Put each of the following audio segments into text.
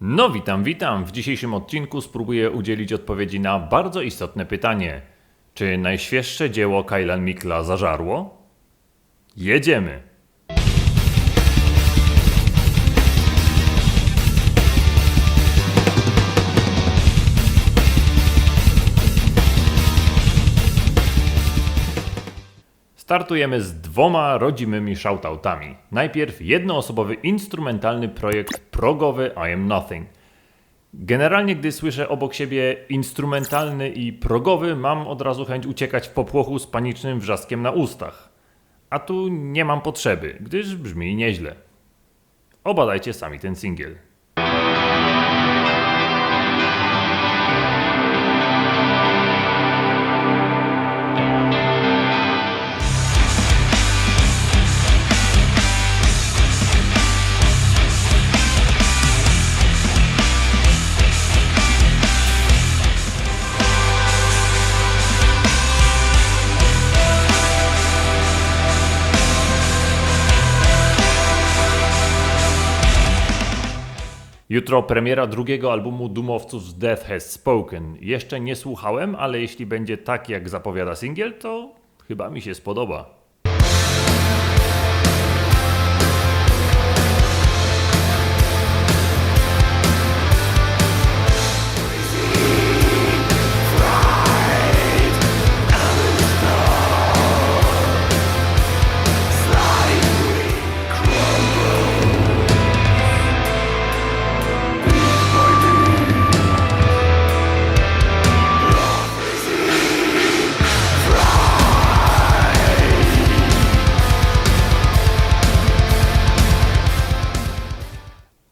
No, witam, witam. W dzisiejszym odcinku spróbuję udzielić odpowiedzi na bardzo istotne pytanie. Czy najświeższe dzieło Kajlan Mikla zażarło? Jedziemy! Startujemy z dwoma rodzimymi shoutoutami. Najpierw jednoosobowy instrumentalny projekt progowy I Am Nothing. Generalnie, gdy słyszę obok siebie instrumentalny i progowy, mam od razu chęć uciekać w popłochu z panicznym wrzaskiem na ustach. A tu nie mam potrzeby, gdyż brzmi nieźle. Obadajcie sami ten singiel. Jutro premiera drugiego albumu Dumowców Death Has Spoken. Jeszcze nie słuchałem, ale jeśli będzie tak jak zapowiada singiel, to chyba mi się spodoba.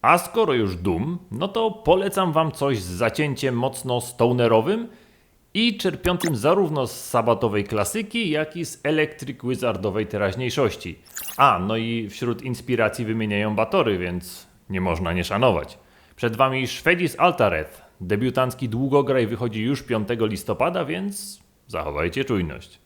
A skoro już Doom, no to polecam wam coś z zacięciem mocno stonerowym i czerpiącym zarówno z sabatowej klasyki, jak i z Electric Wizardowej teraźniejszości. A, no i wśród inspiracji wymieniają Batory, więc nie można nie szanować. Przed wami Szwedis Altareth. Debiutancki długograj wychodzi już 5 listopada, więc zachowajcie czujność.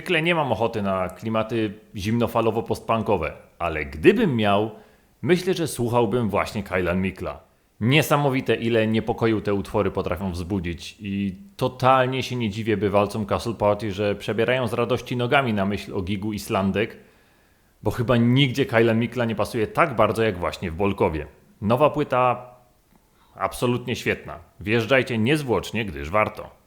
Zwykle nie mam ochoty na klimaty zimnofalowo-postpunkowe, ale gdybym miał, myślę, że słuchałbym właśnie Kylan Mikla. Niesamowite, ile niepokoju te utwory potrafią wzbudzić i totalnie się nie dziwię bywalcom Castle Party, że przebierają z radości nogami na myśl o gigu Islandek, bo chyba nigdzie Kylan Mikla nie pasuje tak bardzo jak właśnie w Bolkowie. Nowa płyta absolutnie świetna. Wjeżdżajcie niezwłocznie, gdyż warto.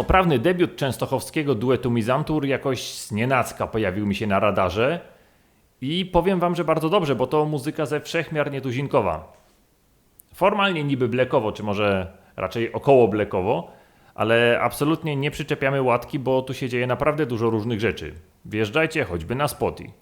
Pełnoprawny debiut częstochowskiego duetu Mizantur jakoś znienacka pojawił mi się na radarze i powiem wam, że bardzo dobrze, bo to muzyka ze wszechmiar nietuzinkowa. Formalnie niby blekowo, czy może raczej około blekowo, ale absolutnie nie przyczepiamy łatki, bo tu się dzieje naprawdę dużo różnych rzeczy. Wjeżdżajcie choćby na Spotify.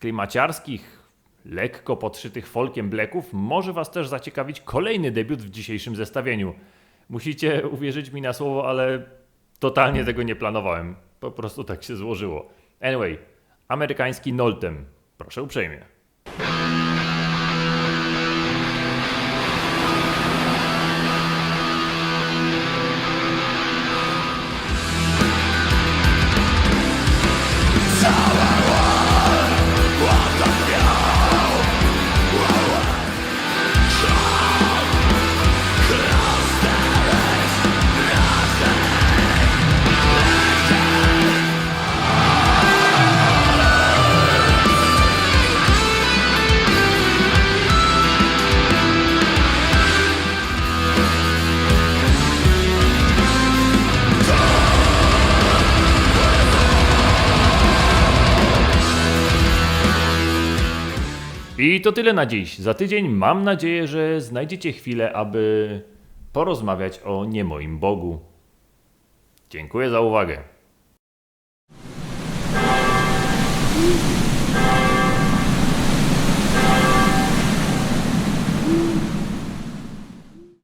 Klimaciarskich, lekko podszytych folkiem bleków może Was też zaciekawić kolejny debiut w dzisiejszym zestawieniu. Musicie uwierzyć mi na słowo, ale totalnie tego nie planowałem. Po prostu tak się złożyło. Anyway, amerykański Noltem. Proszę uprzejmie. I to tyle na dziś. Za tydzień mam nadzieję, że znajdziecie chwilę, aby porozmawiać o nie moim Bogu. Dziękuję za uwagę.